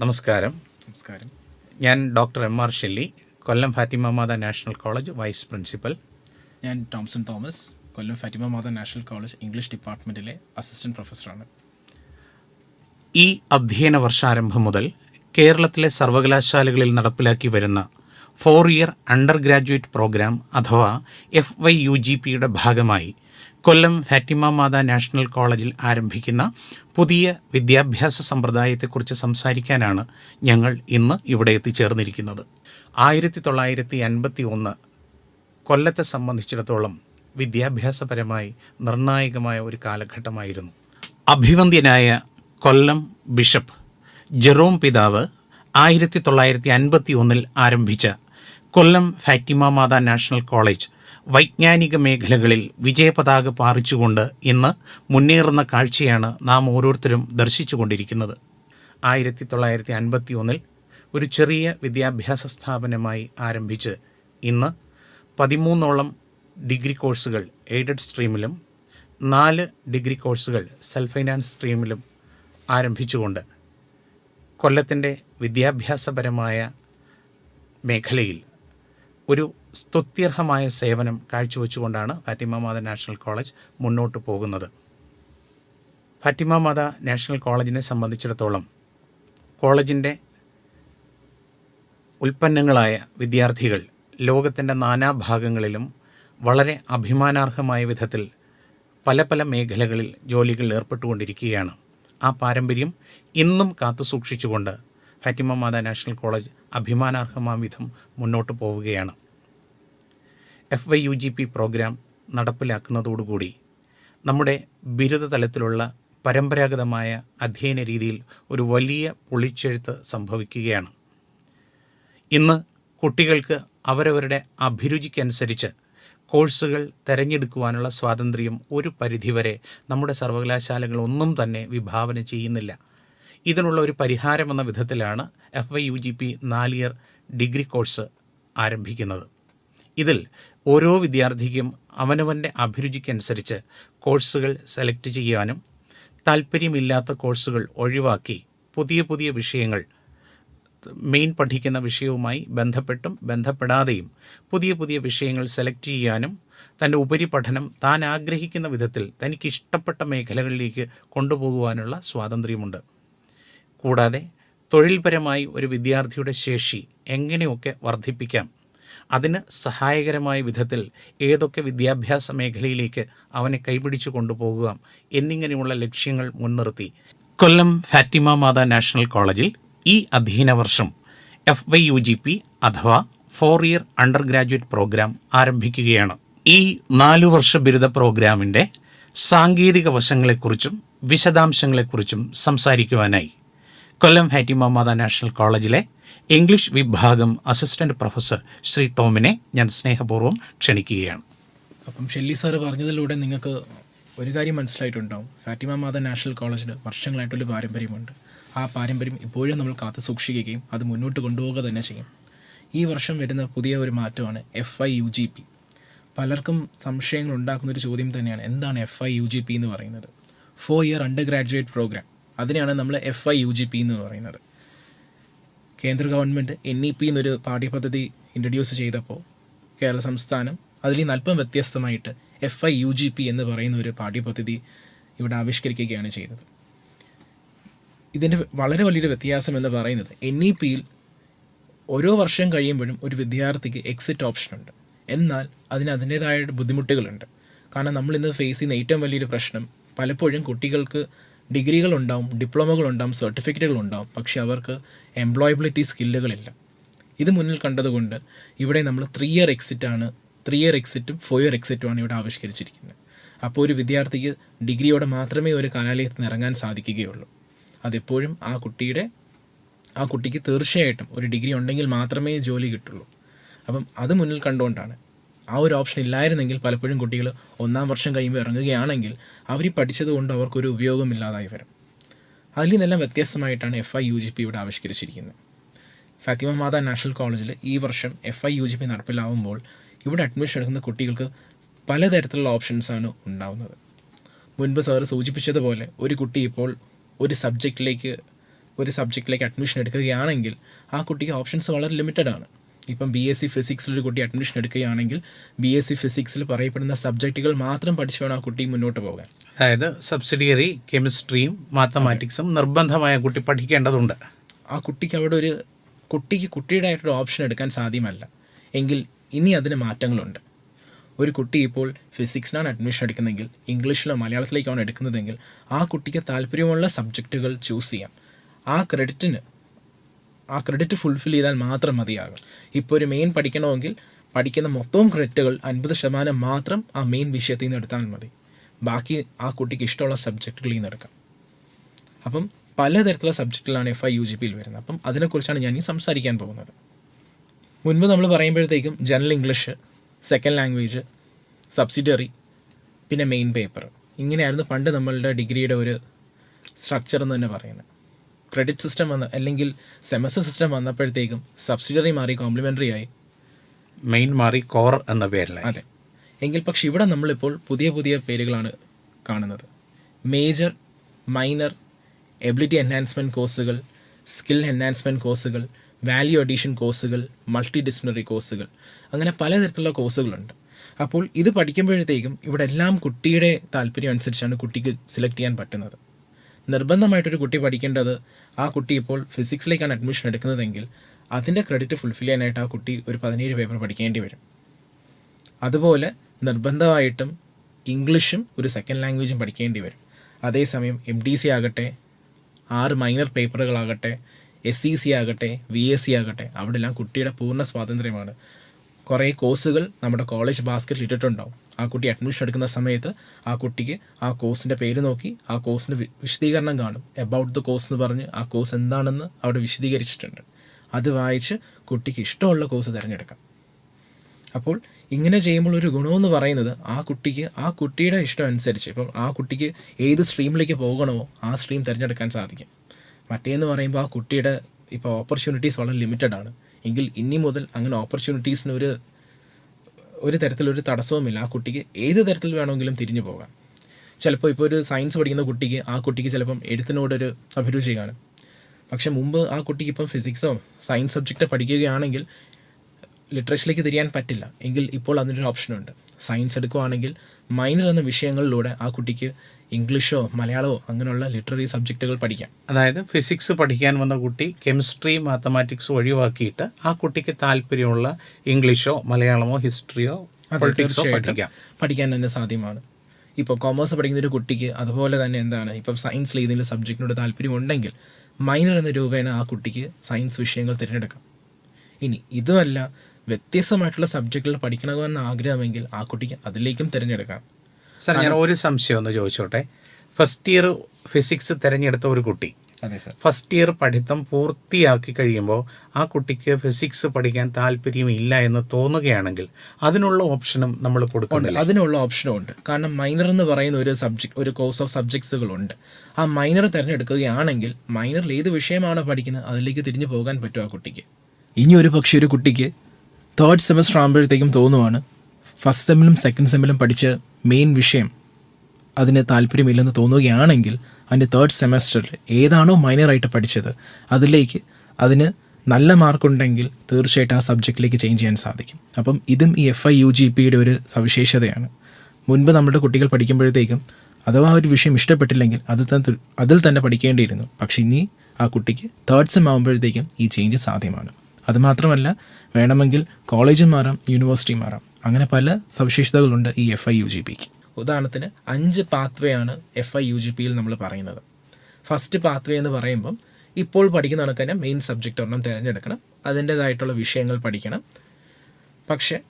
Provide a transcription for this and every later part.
നമസ്കാരം. നമസ്കാരം. ഞാൻ doctor M R Shelly Kollam Fatima Mata national college vice principal. ഞാൻ Tomson Thomas Kollam Fatima Mata national college English ഡിപ്പാർട്ട്മെന്റിലെ assistant പ്രൊഫസറാണ്. ഈ അധ്യയന വർഷാരംഭം മുതൽ കേരളത്തിലെ സർവകലാശാലകളിൽ നടപ്പിലാക്കി വരുന്ന four year undergraduate programme അഥവാ എഫ് വൈ യു ജി പിയുടെ ഭാഗമായി കൊല്ലം ഫാറ്റിമ മാത നാഷണൽ കോളേജിൽ ആരംഭിക്കുന്ന പുതിയ വിദ്യാഭ്യാസ സമ്പ്രദായത്തെക്കുറിച്ച് സംസാരിക്കാനാണ് ഞങ്ങൾ ഇന്ന് ഇവിടെ എത്തിച്ചേർന്നിരിക്കുന്നത്. ആയിരത്തി തൊള്ളായിരത്തി അൻപത്തി ഒന്ന് കൊല്ലത്തെ സംബന്ധിച്ചിടത്തോളം വിദ്യാഭ്യാസപരമായി നിർണായകമായ ഒരു കാലഘട്ടമായിരുന്നു. അഭിവന്ദ്യനായ കൊല്ലം ബിഷപ്പ് ജെറോം പിതാവ് ആയിരത്തി തൊള്ളായിരത്തി അൻപത്തി ഒന്നിൽ ആരംഭിച്ച Kollam Fatima Mata national college വൈജ്ഞാനിക മേഖലകളിൽ വിജയപതാക പാറിച്ചുകൊണ്ട് ഇന്ന് മുന്നേറുന്ന കാഴ്ചയാണ് നാം ഓരോരുത്തരും ദർശിച്ചുകൊണ്ടിരിക്കുന്നത്. ആയിരത്തി തൊള്ളായിരത്തി അൻപത്തി ഒന്നിൽ ഒരു ചെറിയ വിദ്യാഭ്യാസ സ്ഥാപനമായി ആരംഭിച്ച് ഇന്ന് പതിമൂന്നോളം ഡിഗ്രി കോഴ്സുകൾ എയ്ഡഡ് സ്ട്രീമിലും നാല് ഡിഗ്രി കോഴ്സുകൾ സെൽഫ് ഫൈനാൻസ് സ്ട്രീമിലും ആരംഭിച്ചുകൊണ്ട് കൊല്ലത്തിന്റെ വിദ്യാഭ്യാസപരമായ മേഖലയിൽ ഒരു സ്തുത്യർഹമായ സേവനം കാഴ്ചവെച്ചുകൊണ്ടാണ് ഫാത്തിമ മാത നാഷണൽ കോളേജ് മുന്നോട്ട് പോകുന്നത്. ഫാറ്റിമ മാത നാഷണൽ കോളേജിനെ സംബന്ധിച്ചിടത്തോളം കോളേജിന്റെ ഉൽപ്പന്നങ്ങളായ വിദ്യാർത്ഥികൾ ലോകത്തിന്റെ നാനാഭാഗങ്ങളിലും വളരെ അഭിമാനാർഹമായ വിധത്തിൽ പല പല മേഖലകളിൽ ജോലികൾ ഏർപ്പെട്ടുകൊണ്ടിരിക്കുകയാണ്. ആ പാരമ്പര്യം ഇന്നും കാത്തുസൂക്ഷിച്ചുകൊണ്ട് ഫാറ്റിമ മാത നാഷണൽ കോളേജ് അഭിമാനാർഹമായ വിധം മുന്നോട്ട് പോവുകയാണ്. F Y U G P programme നടപ്പിലാക്കുന്നതോടുകൂടി നമ്മുടെ ബിരുദ തലത്തിലുള്ള പരമ്പരാഗതമായ അധ്യയന രീതിയിൽ ഒരു വലിയ പൊളിച്ചെഴുത്ത് സംഭവിക്കുകയാണ്. ഇന്ന് കുട്ടികൾക്ക് അവരവരുടെ അഭിരുചിക്കനുസരിച്ച് കോഴ്സുകൾ തിരഞ്ഞെടുക്കുവാനുള്ള സ്വാതന്ത്ര്യം ഒരു പരിധിവരെ നമ്മുടെ സർവകലാശാലകൾ ഒന്നും തന്നെ വിഭാവന ചെയ്യുന്നില്ല. ഇതിനുള്ള ഒരു പരിഹാരമെന്ന വിധത്തിലാണ് F Y U G P നാലിയർ degree course ആരംഭിക്കുന്നത്. ഇതിൽ ഓരോ വിദ്യാർത്ഥിക്കും അവനവന്റെ അഭിരുചിക്കനുസരിച്ച് കോഴ്സുകൾ സെലക്ട് ചെയ്യാനും താല്പര്യമില്ലാത്ത കോഴ്സുകൾ ഒഴിവാക്കി പുതിയ പുതിയ വിഷയങ്ങൾ മെയിൻ പഠിക്കുന്ന വിഷയവുമായി ബന്ധപ്പെട്ടും ബന്ധപ്പെടാതെയും പുതിയ പുതിയ വിഷയങ്ങൾ സെലക്ട് ചെയ്യാനും തന്റെ ഉപരിപഠനം താൻ ആഗ്രഹിക്കുന്ന വിധത്തിൽ തനിക്ക് ഇഷ്ടപ്പെട്ട മേഖലകളിലേക്ക് കൊണ്ടുപോകുവാനുള്ള സ്വാതന്ത്ര്യമുണ്ട്. കൂടാതെ തൊഴിൽപരമായി ഒരു വിദ്യാർത്ഥിയുടെ ശേഷി എങ്ങനെയൊക്കെ വർദ്ധിപ്പിക്കാം അതിന് സഹായകരമായ വിധത്തിൽ ഏതൊക്കെ വിദ്യാഭ്യാസ മേഖലയിലേക്ക് അവനെ കൈപിടിച്ചു കൊണ്ടുപോകാം എന്നിങ്ങനെയുള്ള ലക്ഷ്യങ്ങൾ മുൻനിർത്തി. കൊല്ലം ഫാറ്റിമ മാത നാഷണൽ കോളേജിൽ ഈ അധ്യയന വർഷം F Y U G P അഥവാ four year undergraduate programme ആരംഭിക്കുകയാണ്. ഈ നാലു വർഷ ബിരുദ പ്രോഗ്രാമിന്റെ സാങ്കേതിക വശങ്ങളെക്കുറിച്ചും വിശദാംശങ്ങളെക്കുറിച്ചും സംസാരിക്കുവാനായി കൊല്ലം ഫാറ്റിമ മാത നാഷണൽ കോളേജിലെ ഇംഗ്ലീഷ് വിഭാഗം അസിസ്റ്റന്റ് പ്രൊഫസർ ശ്രീ ടോമിനെ ഞാൻ സ്നേഹപൂർവം ക്ഷണിക്കുകയാണ്. അപ്പം ഷെല്ലി സാറ് പറഞ്ഞതിലൂടെ നിങ്ങൾക്ക് ഒരു കാര്യം മനസ്സിലായിട്ടുണ്ടാവും. ഫാറ്റിമ മാത നാഷണൽ കോളേജിൽ വർഷങ്ങളായിട്ടൊരു പാരമ്പര്യമുണ്ട്. ആ പാരമ്പര്യം ഇപ്പോഴും നമ്മൾ കാത്തു സൂക്ഷിക്കുകയും അത് മുന്നോട്ട് കൊണ്ടുപോവുക തന്നെ ചെയ്യും. ഈ വർഷം വരുന്ന പുതിയ ഒരു മാറ്റമാണ് F Y U G P പലർക്കും സംശയങ്ങൾ ഉണ്ടാക്കുന്ന ഒരു ചോദ്യം തന്നെയാണ് എന്താണ് F Y U G P എന്ന് പറയുന്നത്? Four year undergraduate programme അതിനെയാണ് നമ്മൾ F Y U G P എന്ന് പറയുന്നത്. കേന്ദ്ര ഗവൺമെന്റ് എൻ ഇ പി എന്നൊരു പാഠ്യപദ്ധതി ഇൻട്രൊഡ്യൂസ് ചെയ്തപ്പോൾ കേരള സംസ്ഥാനം അതിൽ നിന്ന് അല്പം വ്യത്യസ്തമായിട്ട് F Y U G P എന്ന് പറയുന്ന ഒരു പാഠ്യപദ്ധതി ഇവിടെ ആവിഷ്കരിക്കുകയാണ് ചെയ്തത്. ഇതിന്റെ വളരെ വലിയൊരു വ്യത്യാസം എന്ന് പറയുന്നത് എൻ ഇ പിയിൽ ഓരോ വർഷം കഴിയുമ്പോഴും ഒരു വിദ്യാർത്ഥിക്ക് എക്സിറ്റ് ഓപ്ഷൻ ഉണ്ട്. എന്നാൽ അതിന് അതിന്റേതായ ബുദ്ധിമുട്ടുകളുണ്ട്. കാരണം നമ്മൾ ഇന്ന് ഫേസ് ചെയ്യുന്ന ഏറ്റവും വലിയൊരു പ്രശ്നം പലപ്പോഴും കുട്ടികൾക്ക് ഡിഗ്രികൾ ഉണ്ടാവും ഡിപ്ലോമകൾ ഉണ്ടാവും സർട്ടിഫിക്കറ്റുകൾ ഉണ്ടാവും പക്ഷേ അവർക്ക് എംപ്ലോയബിലിറ്റി സ്കില്ലുകളില്ല ഇത് മുന്നിൽ കണ്ടതുകൊണ്ട് ഇവിടെ നമ്മൾ ത്രീ ഇയർ എക്സിറ്റ് ആണ് ത്രീ ഇയർ എക്സിറ്റും ഫോർ ഇയർ എക്സിറ്റുമാണ് ഇവിടെ ആവിഷ്കരിച്ചിരിക്കുന്നത്. അപ്പോൾ ഒരു വിദ്യാർത്ഥിക്ക് ഡിഗ്രിയോടെ മാത്രമേ ഒരു കലാലയത്തിൽ ഇറങ്ങാൻ സാധിക്കുകയുള്ളൂ. അതെപ്പോഴും ആ കുട്ടിയുടെ ആ കുട്ടിക്ക് തീർച്ചയായിട്ടും ഒരു ഡിഗ്രി ഉണ്ടെങ്കിൽ മാത്രമേ ജോലി കിട്ടുള്ളൂ. അപ്പം അത് മുന്നിൽ കണ്ടുകൊണ്ടാണ് ആ ഒരു ഓപ്ഷൻ ഇല്ലായിരുന്നെങ്കിൽ പലപ്പോഴും കുട്ടികൾ ഒന്നാം വർഷം കഴിയുമ്പോൾ ഇറങ്ങുകയാണെങ്കിൽ അവർ പഠിച്ചത് പഠിച്ചതുകൊണ്ട് അവർക്കൊരു ഉപയോഗമില്ലാതായി വരും. അതിൽ നിന്നെല്ലാം വ്യത്യസ്തമായിട്ടാണ് F Y U G P ഇവിടെ ആവിഷ്കരിച്ചിരിക്കുന്നത്. ഫാത്തിമ മാത നാഷണൽ കോളേജിൽ ഈ വർഷം F Y U G P നടപ്പിലാവുമ്പോൾ ഇവിടെ അഡ്മിഷൻ എടുക്കുന്ന കുട്ടികൾക്ക് പലതരത്തിലുള്ള ഓപ്ഷൻസാണ് ഉണ്ടാവുന്നത്. മുൻപ് സാറ് സൂചിപ്പിച്ചതുപോലെ ഒരു കുട്ടി ഇപ്പോൾ ഒരു സബ്ജക്റ്റിലേക്ക് ഒരു സബ്ജക്റ്റിലേക്ക് അഡ്മിഷൻ എടുക്കുകയാണെങ്കിൽ ആ കുട്ടിക്ക് ഓപ്ഷൻസ് വളരെ ലിമിറ്റഡ് ആണ്. ഇപ്പം ബി എസ് സി ഫിസിക്സിൽ ഒരു കുട്ടി അഡ്മിഷൻ എടുക്കുകയാണെങ്കിൽ ബി എസ് സി ഫിസിക്സിൽ പറയപ്പെടുന്ന സബ്ജക്റ്റുകൾ മാത്രം പഠിച്ചു വേണം ആ കുട്ടി മുന്നോട്ട് പോകാൻ. അതായത് സബ്സിഡിയറി കെമിസ്ട്രിയും മാത്തമാറ്റിക്സും നിർബന്ധമായ കുട്ടി പഠിക്കേണ്ടതുണ്ട്. ആ കുട്ടിക്ക് അവിടെ ഒരു കുട്ടിക്ക് കുട്ടിയുടെ ആയിട്ടൊരു ഓപ്ഷൻ എടുക്കാൻ സാധ്യമല്ല. എങ്കിൽ ഇനി അതിന് മാറ്റങ്ങളുണ്ട്. ഒരു കുട്ടി ഇപ്പോൾ ഫിസിക്സിനാണ് അഡ്മിഷൻ എടുക്കുന്നതെങ്കിൽ ഇംഗ്ലീഷിലോ മലയാളത്തിലേക്കാണ് എടുക്കുന്നതെങ്കിൽ ആ കുട്ടിക്ക് താല്പര്യമുള്ള സബ്ജക്റ്റുകൾ ചൂസ് ചെയ്യാം. ആ ക്രെഡിറ്റിന് ആ ക്രെഡിറ്റ് ഫുൾഫിൽ ചെയ്താൽ മാത്രം മതിയാകും. ഇപ്പോൾ ഒരു മെയിൻ പഠിക്കണമെങ്കിൽ പഠിക്കുന്ന മൊത്തവും ക്രെഡിറ്റുകൾ അൻപത് ശതമാനം മാത്രം ആ മെയിൻ വിഷയത്തിൽ നിന്ന് എടുത്താൽ മതി. ബാക്കി ആ കുട്ടിക്ക് ഇഷ്ടമുള്ള സബ്ജക്റ്റുകളിൽ നിന്ന് എടുക്കാം. അപ്പം പലതരത്തിലുള്ള സബ്ജക്റ്റിലാണ് എഫ് ഐ യു ജി പിയിൽ വരുന്നത്. അപ്പം അതിനെക്കുറിച്ചാണ് ഞാൻ ഈ സംസാരിക്കാൻ പോകുന്നത്. മുൻപ് നമ്മൾ പറയുമ്പോഴത്തേക്കും general English second language subsidiary പിന്നെ മെയിൻ പേപ്പർ ഇങ്ങനെയായിരുന്നു പണ്ട് നമ്മളുടെ ഡിഗ്രിയുടെ ഒരു സ്ട്രക്ചർ എന്ന് തന്നെ പറയുന്നത്. ക്രെഡിറ്റ് സിസ്റ്റം വന്ന അല്ലെങ്കിൽ സെമസ്റ്റർ സിസ്റ്റം വന്നപ്പോഴത്തേക്കും സബ്സിഡറി മാറി കോംപ്ലിമെന്ററി ആയി. മെയിൻ മാറി കോർ എന്ന പേരിലായി. അതെ. എങ്കിൽ പക്ഷെ ഇവിടെ നമ്മളിപ്പോൾ പുതിയ പുതിയ പേരുകളാണ് കാണുന്നത്. മേജർ മൈനർ എബിലിറ്റി എൻഹാൻസ്മെന്റ് കോഴ്സുകൾ സ്കിൽ എൻഹാൻസ്മെന്റ് കോഴ്സുകൾ വാല്യൂ അഡീഷൻ കോഴ്സുകൾ മൾട്ടി ഡിസിപ്ലിനറി കോഴ്സുകൾ അങ്ങനെ പലതരത്തിലുള്ള കോഴ്സുകളുണ്ട് അപ്പോൾ ഇത് പഠിക്കുമ്പോഴത്തേക്കും ഇവിടെ എല്ലാം കുട്ടിയുടെ താല്പര്യം അനുസരിച്ചാണ് കുട്ടിക്ക് സെലക്ട് ചെയ്യാൻ പറ്റുന്നത്. നിർബന്ധമായിട്ടൊരു കുട്ടി പഠിക്കേണ്ടത് ആ കുട്ടി ഇപ്പോൾ ഫിസിക്സിലേക്കാണ് അഡ്മിഷൻ എടുക്കുന്നതെങ്കിൽ അതിന്റെ ക്രെഡിറ്റ് ഫുൾഫിൽ ചെയ്യാനായിട്ട് ആ കുട്ടി ഒരു പതിനേഴ് പേപ്പർ പഠിക്കേണ്ടി വരും. അതുപോലെ നിർബന്ധമായിട്ടും ഇംഗ്ലീഷും ഒരു സെക്കൻഡ് ലാംഗ്വേജും പഠിക്കേണ്ടി വരും. അതേസമയം എം ഡി സി ആകട്ടെ ആറ് മൈനർ പേപ്പറുകളാകട്ടെ എസ് സി സി ആകട്ടെ വി എസ് സി ആകട്ടെ അവിടെല്ലാം കുട്ടിയുടെ പൂർണ സ്വാതന്ത്ര്യമാണ്. കുറേ കോഴ്സുകൾ നമ്മുടെ കോളേജ് ബാസ്ക്കറ്റിൽ ഇട്ടിട്ടുണ്ടാവും. ആ കുട്ടി അഡ്മിഷൻ എടുക്കുന്ന സമയത്ത് ആ കുട്ടിക്ക് ആ കോഴ്സിന്റെ പേര് നോക്കി ആ കോഴ്സിന്റെ വിശദീകരണം കാണും. എബൌട്ട് ദ കോഴ്സ് എന്ന് പറഞ്ഞ് ആ കോഴ്സ് എന്താണെന്ന് അവിടെ വിശദീകരിച്ചിട്ടുണ്ട്. അത് വായിച്ച് കുട്ടിക്ക് ഇഷ്ടമുള്ള കോഴ്സ് തിരഞ്ഞെടുക്കാം. അപ്പോൾ ഇങ്ങനെ ചെയ്യുമ്പോൾ ഒരു ഗുണമെന്ന് പറയുന്നത് ആ കുട്ടിക്ക് ആ കുട്ടിയുടെ ഇഷ്ടം അനുസരിച്ച് ഇപ്പം ആ കുട്ടിക്ക് ഏത് സ്ട്രീമിലേക്ക് പോകണമോ ആ സ്ട്രീം തിരഞ്ഞെടുക്കാൻ സാധിക്കും. മറ്റേന്ന് പറയുമ്പോൾ ആ കുട്ടിയുടെ ഇപ്പോൾ ഓപ്പർച്യൂണിറ്റീസ് വളരെ ലിമിറ്റഡ് ആണ്. എങ്കിൽ ഇനി മുതൽ അങ്ങനെ ഓപ്പർച്യൂണിറ്റീസിന് ഒരു ഒരു തരത്തിലൊരു തടസ്സവുമില്ല. ആ കുട്ടിക്ക് ഏത് തരത്തിൽ വേണമെങ്കിലും തിരിഞ്ഞു പോകാം. ചിലപ്പോൾ ഇപ്പോൾ ഒരു സയൻസ് പഠിക്കുന്ന കുട്ടിക്ക് ആ കുട്ടിക്ക് ചിലപ്പം എഴുത്തിനോടൊരു അഭിരുചി കാണും. പക്ഷെ മുമ്പ് ആ കുട്ടിക്ക് ഇപ്പം ഫിസിക്സോ സയൻസ് സബ്ജക്റ്റ് പഠിക്കുകയാണെങ്കിൽ ലിറ്ററേച്ചറിലേക്ക് തിരിയാൻ പറ്റില്ല. എങ്കിൽ ഇപ്പോൾ അതിനൊരു ഓപ്ഷനുണ്ട് സയൻസ് എടുക്കുവാണെങ്കിൽ മൈനർ എന്ന വിഷയങ്ങളിലൂടെ ആ കുട്ടിക്ക് ഇംഗ്ലീഷോ മലയാളമോ അങ്ങനെയുള്ള ലിറ്റററി സബ്ജക്റ്റുകൾ പഠിക്കാം. അതായത് ഫിസിക്സ് പഠിക്കാൻ വന്ന കുട്ടി കെമിസ്ട്രി മാത്തമാറ്റിക്സ് ഒഴിവാക്കിയിട്ട് ആ കുട്ടിക്ക് താല്പര്യമുള്ള ഇംഗ്ലീഷോ മലയാളമോ ഹിസ്റ്ററിയോ പൊളിറ്റിക്സോ പഠിക്കാം. പഠിക്കാൻ തന്നെ സാധ്യമാണ്. ഇപ്പോൾ കോമേഴ്സ് പഠിക്കുന്ന ഒരു കുട്ടിക്ക് അതുപോലെ തന്നെ എന്താണ്? ഇപ്പം സയൻസിൽ ഏതെങ്കിലും സബ്ജക്റ്റിനോട് താല്പര്യം ഉണ്ടെങ്കിൽ മൈനർ എന്ന രൂപേണ ആ കുട്ടിക്ക് സയൻസ് വിഷയങ്ങൾ തിരഞ്ഞെടുക്കാം. ഇനി ഇതുമല്ല വ്യത്യസ്തമായിട്ടുള്ള സബ്ജക്റ്റുകൾ പഠിക്കണമെന്ന് ആഗ്രഹമെങ്കിൽ ആ കുട്ടിക്ക് അതിലേക്കും തിരഞ്ഞെടുക്കാം. സാർ ഞാൻ ഒരു സംശയം ഒന്ന് ചോദിച്ചോട്ടെ. ഫസ്റ്റ് ഇയർ ഫിസിക്സ് തിരഞ്ഞെടുത്ത ഒരു കുട്ടി. അതെ സാർ. ഫസ്റ്റ് ഇയർ പഠിത്തം പൂർത്തിയാക്കി കഴിയുമ്പോൾ ആ കുട്ടിക്ക് ഫിസിക്സ് പഠിക്കാൻ താല്പര്യമില്ല എന്ന് തോന്നുകയാണെങ്കിൽ അതിനുള്ള ഓപ്ഷനും നമ്മൾ കൊടുക്കുന്നുണ്ട് അതിനുള്ള ഓപ്ഷനും ഉണ്ട്. കാരണം മൈനർ എന്ന് പറയുന്ന ഒരു സബ്ജക്ട് ഒരു കോഴ്സ് ഓഫ് സബ്ജക്ട്സുകളുണ്ട് ആ മൈനർ തിരഞ്ഞെടുക്കുകയാണെങ്കിൽ മൈനറിൽ ഏത് വിഷയമാണ് പഠിക്കുന്നത് അതിലേക്ക് തിരിഞ്ഞു പോകാൻ പറ്റും ആ കുട്ടിക്ക്. ഇനി ഒരു പക്ഷേ ഒരു കുട്ടിക്ക് തേർഡ് സെമസ്റ്റർ ആകുമ്പോഴത്തേക്കും തോന്നുവാണ് ഫസ്റ്റ് സെമ്മിലും സെക്കൻഡ് സെമ്മിലും പഠിച്ച മെയിൻ വിഷയം അതിന് താല്പര്യമില്ലെന്ന് തോന്നുകയാണെങ്കിൽ അതിന്റെ തേർഡ് സെമസ്റ്ററിൽ ഏതാണോ മൈനറായിട്ട് പഠിച്ചത് അതിലേക്ക് അതിന് നല്ല മാർക്കുണ്ടെങ്കിൽ തീർച്ചയായിട്ടും ആ സബ്ജക്റ്റിലേക്ക് ചേഞ്ച് ചെയ്യാൻ സാധിക്കും. അപ്പം ഇതും ഈ എഫ് ഐ യു ജി പിയുടെ ഒരു സവിശേഷതയാണ്. മുൻപ് നമ്മുടെ കുട്ടികൾ പഠിക്കുമ്പോഴത്തേക്കും അഥവാ ഒരു വിഷയം ഇഷ്ടപ്പെട്ടില്ലെങ്കിൽ അതിൽ തന്നെ അതിൽ തന്നെ പഠിക്കേണ്ടിയിരുന്നു. പക്ഷെ ഇനി ആ കുട്ടിക്ക് തേർഡ് സെം ആകുമ്പോഴത്തേക്കും ഈ ചേഞ്ച് സാധ്യമാണ്. അതുമാത്രമല്ല വേണമെങ്കിൽ കോളേജ് മാറാം യൂണിവേഴ്സിറ്റി മാറാം. അങ്ങനെ പല സവിശേഷതകളുണ്ട് ഈ എഫ് ഐ യു ജി പിക്ക് ഉദാഹരണത്തിന് അഞ്ച് pathway F Y U G പിയിൽ നമ്മൾ പറയുന്നത്. ഫസ്റ്റ് പാത്വേ എന്ന് പറയുമ്പം ഇപ്പോൾ പഠിക്കുന്ന കണക്ക് തന്നെ മെയിൻ സബ്ജക്റ്റ് ഒരെണ്ണം തിരഞ്ഞെടുക്കണം. അതിന്റേതായിട്ടുള്ള വിഷയങ്ങൾ പഠിക്കണം. പക്ഷേ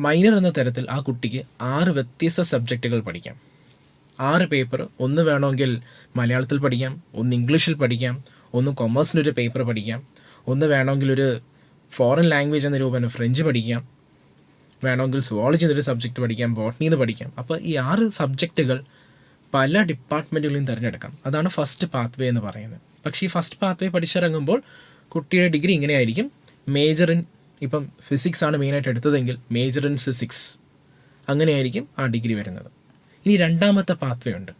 മൈനർ എന്ന തരത്തിൽ ആ കുട്ടിക്ക് ആറ് വ്യത്യസ്ത സബ്ജക്റ്റുകൾ പഠിക്കാം. ആറ് പേപ്പർ ഒന്ന് വേണമെങ്കിൽ മലയാളത്തിൽ പഠിക്കാം ഒന്ന് ഇംഗ്ലീഷിൽ പഠിക്കാം ഒന്ന് കൊമേഴ്സിന്റെ ഒരു പേപ്പർ പഠിക്കാം ഒന്ന് വേണമെങ്കിൽ ഒരു ഫോറിൻ ലാംഗ്വേജ് എന്ന രൂപേണ ഫ്രഞ്ച് പഠിക്കാം വേണമെങ്കിൽ സുവോളജി എന്നൊരു സബ്ജക്റ്റ് പഠിക്കാം ബോട്ടണി എന്ന് പഠിക്കാം. അപ്പോൾ ഈ ആറ് സബ്ജക്റ്റുകൾ പല ഡിപ്പാർട്ട്മെന്റുകളിലും തിരഞ്ഞെടുക്കാം. അതാണ് ഫസ്റ്റ് പാത്വേ എന്ന് പറയുന്നത്. പക്ഷേ ഈ ഫസ്റ്റ് പാത്വേ പഠിച്ചിറങ്ങുമ്പോൾ കുട്ടിയുടെ ഡിഗ്രി ഇങ്ങനെയായിരിക്കും. മേജർ ഇൻ ഇപ്പം ഫിസിക്സ് ആണ് മെയിനായിട്ട് എടുത്തതെങ്കിൽ മേജർ ഇൻ ഫിസിക്സ് അങ്ങനെയായിരിക്കും ആ ഡിഗ്രി വരുന്നത്. ഇനി രണ്ടാമത്തെ പാത്വേ ഉണ്ട്.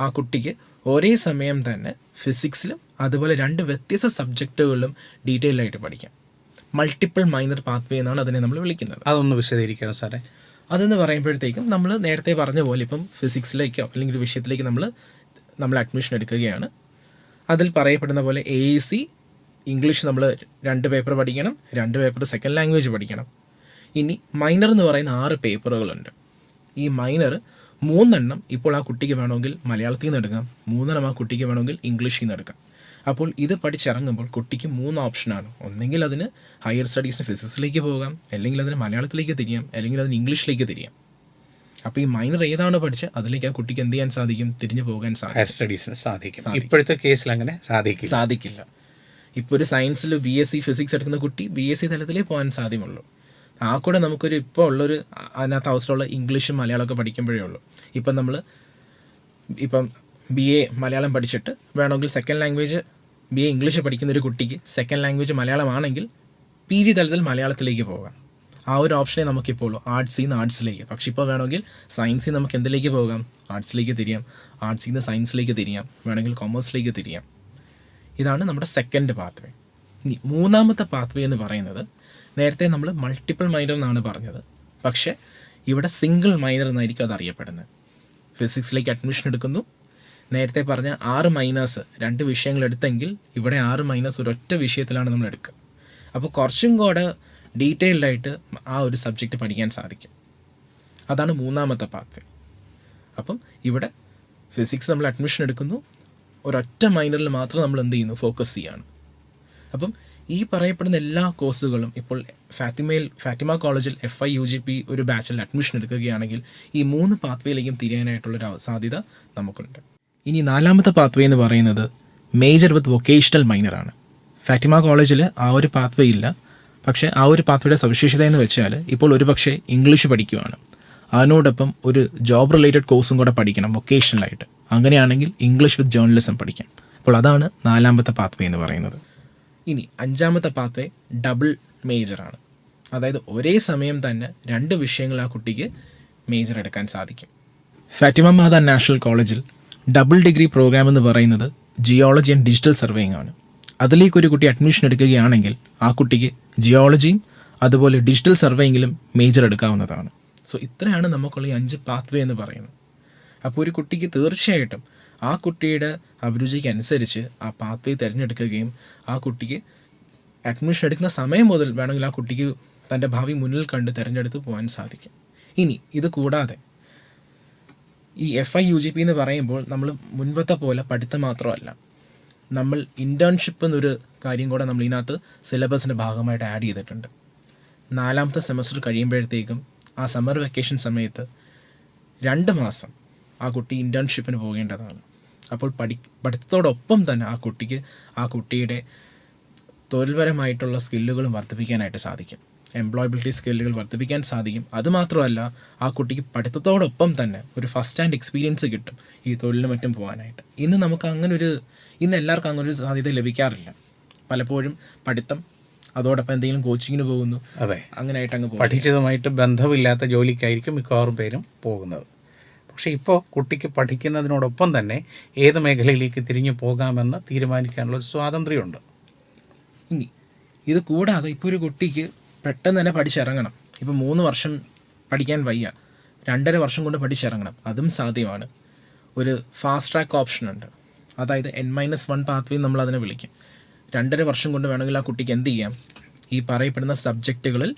ആ കുട്ടിക്ക് ഒരേ സമയം തന്നെ ഫിസിക്സിലും അതുപോലെ രണ്ട് വ്യത്യസ്ത സബ്ജക്റ്റുകളിലും ഡീറ്റെയിൽ ആയിട്ട് പഠിക്കാം. മൾട്ടിപ്പിൾ മൈനർ പാത്വേ എന്നാണ് അതിനെ നമ്മൾ വിളിക്കുന്നത്. അതൊന്ന് വിശദീകരിക്കാം സാറേ? അതെന്ന് പറയുമ്പോഴത്തേക്കും നമ്മൾ നേരത്തെ പറഞ്ഞ പോലെ ഇപ്പം ഫിസിക്സിലേക്കോ അല്ലെങ്കിൽ ഒരു വിഷയത്തിലേക്ക് നമ്മൾ നമ്മൾ അഡ്മിഷൻ എടുക്കുകയാണ്. അതിൽ പറയപ്പെടുന്ന പോലെ എ സി ഇംഗ്ലീഷ് നമ്മൾ രണ്ട് പേപ്പർ പഠിക്കണം രണ്ട് പേപ്പർ സെക്കൻഡ് ലാംഗ്വേജ് പഠിക്കണം. ഇനി മൈനർ എന്ന് പറയുന്ന ആറ് പേപ്പറുകളുണ്ട് ഈ മൈനർ മൂന്നെണ്ണം ഇപ്പോൾ ആ കുട്ടിക്ക് വേണമെങ്കിൽ മലയാളത്തിൽ നിന്ന് എടുക്കാം. മൂന്നെണ്ണം ആ കുട്ടിക്ക് വേണമെങ്കിൽ ഇംഗ്ലീഷിൽ നിന്ന് എടുക്കാം. അപ്പോൾ ഇത് പഠിച്ചിറങ്ങുമ്പോൾ കുട്ടിക്ക് മൂന്ന് ഓപ്ഷനാണ് ഒന്നെങ്കിൽ അതിന് ഹയർ സ്റ്റഡീസിന് ഫിസിക്സിലേക്ക് പോകാം അല്ലെങ്കിൽ അതിന് മലയാളത്തിലേക്ക് തിരിയാം അല്ലെങ്കിൽ അതിന് ഇംഗ്ലീഷിലേക്ക് തിരിയാം. അപ്പോൾ ഈ മൈനർ ഏതാണ് പഠിച്ച് അതിലേക്ക് ആ കുട്ടിക്ക് എന്ത് ചെയ്യാൻ സാധിക്കും? തിരിഞ്ഞു പോകാൻ സാധിക്കും. ഹയർ സ്റ്റഡീസിന് സാധിക്കും. ഇപ്പോഴത്തെ കേസിൽ അങ്ങനെ സാധിക്കും സാധിക്കില്ല. ഇപ്പോൾ ഒരു സയൻസിൽ ബി എസ് സി ഫിസിക്സ് എടുക്കുന്ന കുട്ടി ബി എസ് സി തലത്തിലേ പോകാൻ സാധ്യമുള്ളൂ. ആ കൂടെ നമുക്കൊരു ഇപ്പോൾ ഉള്ളൊരു അതിനകത്ത് അവസരമുള്ള ഇംഗ്ലീഷും മലയാളമൊക്കെ പഠിക്കുമ്പോഴേ ഉള്ളൂ. ഇപ്പം നമ്മൾ ഇപ്പം ബി എ മലയാളം പഠിച്ചിട്ട് വേണമെങ്കിൽ second language B A English പഠിക്കുന്ന ഒരു കുട്ടിക്ക് സെക്കൻഡ് ലാംഗ്വേജ് മലയാളമാണെങ്കിൽ പി ജി തലത്തിൽ മലയാളത്തിലേക്ക് പോകാം. ആ ഒരു ഓപ്ഷനെ നമുക്കിപ്പോൾ ഉള്ളൂ ആർട്സിൽ നിന്ന് ആർട്സിലേക്ക് പക്ഷെ ഇപ്പോൾ വേണമെങ്കിൽ സയൻസിൽ നമുക്ക് എന്തിലേക്ക് പോകാം? ആർട്സിലേക്ക് തിരിയാം. ആർട്സിൽ നിന്ന് സയൻസിലേക്ക് തിരിയാം. വേണമെങ്കിൽ കൊമേഴ്സിലേക്ക് തിരിയാം. ഇതാണ് നമ്മുടെ സെക്കൻഡ് പാത്വേ ഇനി മൂന്നാമത്തെ പാത്വേ എന്ന് പറയുന്നത് നേരത്തെ നമ്മൾ മൾട്ടിപ്പിൾ മൈനർ എന്നാണ് പറഞ്ഞത്. പക്ഷേ ഇവിടെ സിംഗിൾ മൈനർ എന്നായിരിക്കും അത് അറിയപ്പെടുന്നത്. ഫിസിക്സിലേക്ക് അഡ്മിഷൻ എടുക്കുന്നു. നേരത്തെ പറഞ്ഞ ആറ് മൈനസ് രണ്ട് വിഷയങ്ങൾ എടുത്തെങ്കിൽ ഇവിടെ ആറ് മൈനസ് ഒരൊറ്റ വിഷയത്തിലാണ് നമ്മൾ എടുക്കുക. അപ്പോൾ കുറച്ചും കൂടെ ഡീറ്റെയിൽഡായിട്ട് ആ ഒരു സബ്ജക്റ്റ് പഠിക്കാൻ സാധിക്കും. അതാണ് മൂന്നാമത്തെ പാത്വേ അപ്പം ഇവിടെ ഫിസിക്സ് നമ്മൾ അഡ്മിഷൻ എടുക്കുന്നു. ഒരൊറ്റ മൈനറിൽ മാത്രം നമ്മൾ എന്ത് ചെയ്യുന്നു? ഫോക്കസ് ചെയ്യാണ് അപ്പം ഈ പറയപ്പെടുന്ന എല്ലാ കോഴ്സുകളും ഇപ്പോൾ ഫാത്തിമയിൽ ഫാത്തിമ കോളേജിൽ F Y U G P ഒരു ബാച്ചിൽ അഡ്മിഷൻ എടുക്കുകയാണെങ്കിൽ ഈ മൂന്ന് പാത്വേയിലേക്കും തിരിയാനായിട്ടുള്ളൊരു സാധ്യത നമുക്കുണ്ട്. ഇനി നാലാമത്തെ പാത്വേ എന്ന് പറയുന്നത് മേജർ വിത്ത് വൊക്കേഷണൽ മൈനറാണ് ഫാറ്റിമ കോളേജിൽ ആ ഒരു പാത്വേ ഇല്ല. പക്ഷേ ആ ഒരു പാത്വയുടെ സവിശേഷത എന്ന് വെച്ചാൽ ഇപ്പോൾ ഒരു പക്ഷേ ഇംഗ്ലീഷ് പഠിക്കുവാണ്. അതിനോടൊപ്പം ഒരു ജോബ് റിലേറ്റഡ് കോഴ്സും കൂടെ പഠിക്കണം വൊക്കേഷണലായിട്ട് അങ്ങനെയാണെങ്കിൽ ഇംഗ്ലീഷ് വിത്ത് ജേർണലിസം പഠിക്കാം. അപ്പോൾ അതാണ് നാലാമത്തെ പാത്വേ എന്ന് പറയുന്നത്. ഇനി അഞ്ചാമത്തെ പാത്വേ ഡബിൾ മേജറാണ് അതായത് ഒരേ സമയം തന്നെ രണ്ട് വിഷയങ്ങൾ ആ കുട്ടിക്ക് മേജർ എടുക്കാൻ സാധിക്കും. ഫാറ്റിമ മാതാ നാഷണൽ കോളേജിൽ ഡബിൾ ഡിഗ്രി പ്രോഗ്രാം എന്ന് പറയുന്നത് ജിയോളജി ആൻഡ് ഡിജിറ്റൽ സർവേയിങ് ആണ്. അതിലേക്ക് ഒരു കുട്ടി അഡ്മിഷൻ എടുക്കുകയാണെങ്കിൽ ആ കുട്ടിക്ക് ജിയോളജിയും അതുപോലെ ഡിജിറ്റൽ സർവേയിങ്ങിലും മേജർ എടുക്കാവുന്നതാണ്. സോ ഇത്രയാണ് നമുക്കുള്ള ഈ അഞ്ച് പാത്വേ എന്ന് പറയുന്നത്. അപ്പോൾ ഒരു കുട്ടിക്ക് തീർച്ചയായിട്ടും ആ കുട്ടിയുടെ അഭിരുചിക്കനുസരിച്ച് ആ പാത്വേ തിരഞ്ഞെടുക്കുകയും ആ കുട്ടിക്ക് അഡ്മിഷൻ എടുക്കുന്ന സമയം മുതൽ വേണമെങ്കിൽ ആ കുട്ടിക്ക് തന്റെ ഭാവി മുന്നിൽ കണ്ട് തിരഞ്ഞെടുത്ത് പോകാൻ സാധിക്കും. ഇനി ഇത് കൂടാതെ ഈ F Y U G P എന്ന് പറയുമ്പോൾ നമ്മൾ മുൻപത്തെ പോലെ പഠിത്തം മാത്രമല്ല. നമ്മൾ ഇന്റേൺഷിപ്പ് എന്നൊരു കാര്യം കൂടെ നമ്മൾ ഇതിനകത്ത് സിലബസിന്റെ ഭാഗമായിട്ട് ആഡ് ചെയ്തിട്ടുണ്ട്. നാലാമത്തെ സെമസ്റ്റർ കഴിയുമ്പോഴത്തേക്കും ആ സമ്മർ വെക്കേഷൻ സമയത്ത് രണ്ട് മാസം ആ കുട്ടി ഇന്റേൺഷിപ്പിന് പോകേണ്ടതാണ്. അപ്പോൾ പഠി പഠിത്തത്തോടൊപ്പം തന്നെ ആ കുട്ടിക്ക് ആ കുട്ടിയുടെ തൊഴിൽപരമായിട്ടുള്ള സ്കില്ലുകളും വർദ്ധിപ്പിക്കാനായിട്ട് സാധിക്കും. എംപ്ലോയബിലിറ്റി സ്കില്ലുകൾ വർദ്ധിപ്പിക്കാൻ സാധിക്കും. അതുമാത്രമല്ല ആ കുട്ടിക്ക് പഠിത്തത്തോടൊപ്പം തന്നെ ഒരു ഫസ്റ്റ് ഹാൻഡ് എക്സ്പീരിയൻസ് കിട്ടും ഈ തൊഴിലിനും മറ്റും പോകാനായിട്ട്. ഇന്ന് നമുക്ക് അങ്ങനൊരു ഇന്ന് എല്ലാവർക്കും അങ്ങനൊരു സാധ്യത ലഭിക്കാറില്ല. പലപ്പോഴും പഠിത്തം അതോടൊപ്പം എന്തെങ്കിലും കോച്ചിങ്ങിന് പോകുന്നു. അതെ. അങ്ങനെയായിട്ട് അങ്ങ് പഠിച്ചതുമായിട്ട് ബന്ധമില്ലാത്ത ജോലിക്കായിരിക്കും മിക്കവാറും പേരും പോകുന്നത്. പക്ഷേ ഇപ്പോൾ കുട്ടിക്ക് പഠിക്കുന്നതിനോടൊപ്പം തന്നെ ഏത് മേഖലയിലേക്ക് തിരിഞ്ഞു പോകാമെന്ന് തീരുമാനിക്കാനുള്ള ഒരു സ്വാതന്ത്ര്യമുണ്ട്. ഇനി ഇത് കൂടാതെ ഇപ്പോൾ ഒരു കുട്ടിക്ക് പെട്ടെന്ന് തന്നെ പഠിച്ചിറങ്ങണം. ഇപ്പോൾ മൂന്ന് വർഷം പഠിക്കാൻ വയ്യ. രണ്ടര വർഷം കൊണ്ട് പഠിച്ചിറങ്ങണം. അതും സാധ്യമാണ്. ഒരു ഫാസ്റ്റ് ട്രാക്ക് ഓപ്ഷൻ ഉണ്ട്. അതായത് എൻ മൈനസ് വൺ പാത്വേ നമ്മൾ അതിനെ വിളിക്കും. രണ്ടര വർഷം കൊണ്ട് വേണമെങ്കിൽ ആ കുട്ടിക്ക് എന്ത് ചെയ്യാം? ഈ പറയപ്പെടുന്ന സബ്ജക്റ്റുകളിൽ